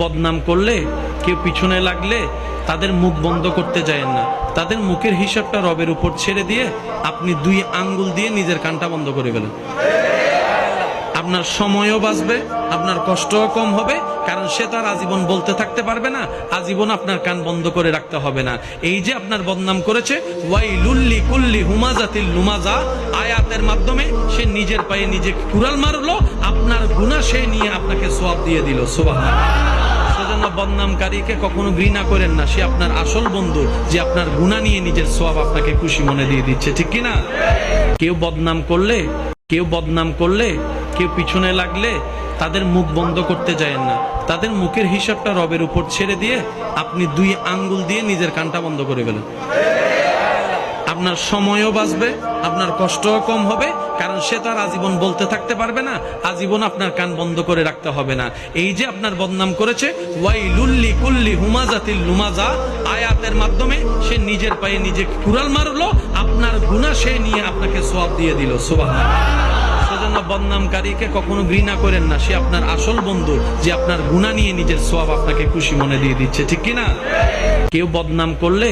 বদনাম করলে, কেউ পিছনে লাগলে তাদের মুখ বন্ধ করতে যায়েন না। তাদের মুখের হিসাবটা রবের উপর ছেড়ে দিয়ে আপনি দুই আঙ্গুল দিয়ে নিজের কানটা বন্ধ করে ফেলেন। আপনার সময়ও বাঁচবে, আপনার কষ্টও কম হবে, কারণ সে তার আজীবন বলতে থাকতে পারবে না, আজীবন আপনার কান বন্ধ করে রাখতে হবে না। এই যে আপনার বদনাম করেছে ওয়াই কুল্লি লুমাজা আয়াতের মাধ্যমে সে নিজের পায়ে নিজে কুড়াল মারলো, আপনার গুণা সে নিয়ে আপনাকে সোয়াব দিয়ে দিল সোবাহ সেজন্য বদনামকারীকে কখনো ঘৃণা করেন না। সে আপনার আসল বন্ধু, যে আপনার গুণা নিয়ে নিজের সব আপনাকে খুশি মনে দিয়ে দিচ্ছে। ঠিক কিনা? কেউ বদনাম করলে, কেউ বদনাম করলে, কেউ পিছনে লাগলে তাদের মুখ বন্ধ করতে যায়েন না। তাদের মুখের হিসাবটা রবের উপর ছেড়ে দিয়ে আপনি দুই আঙ্গুল দিয়ে নিজের কানটা বন্ধ করে ফেলেন। আপনার সময়ও বাঁচবে, আপনার কষ্টও কম হবে, কারণ সে তার আজীবন বলতে থাকতে পারবে না, আজীবন আপনার কান বন্ধ করে রাখতে হবে না। এই যে আপনার বদনাম করেছে ওয়াই লুল্লি কুল্লি হুমাজাতিল লুমাজা, আয়াতের মাধ্যমে সে নিজের পায়ে নিজে কুড়াল মারলো, আপনার গুণা সে নিয়ে আপনাকে সোয়াব দিয়ে দিল সোবাহ বদনামকারীকে কখনো ঘৃণা করেন না, সে আপনার আসল বন্ধু, যে আপনার গুণা নিয়ে নিজের সোয়াব আপনাকে খুশি মনে দিয়ে দিচ্ছে, ঠিক কি না কেউ বদনাম করলে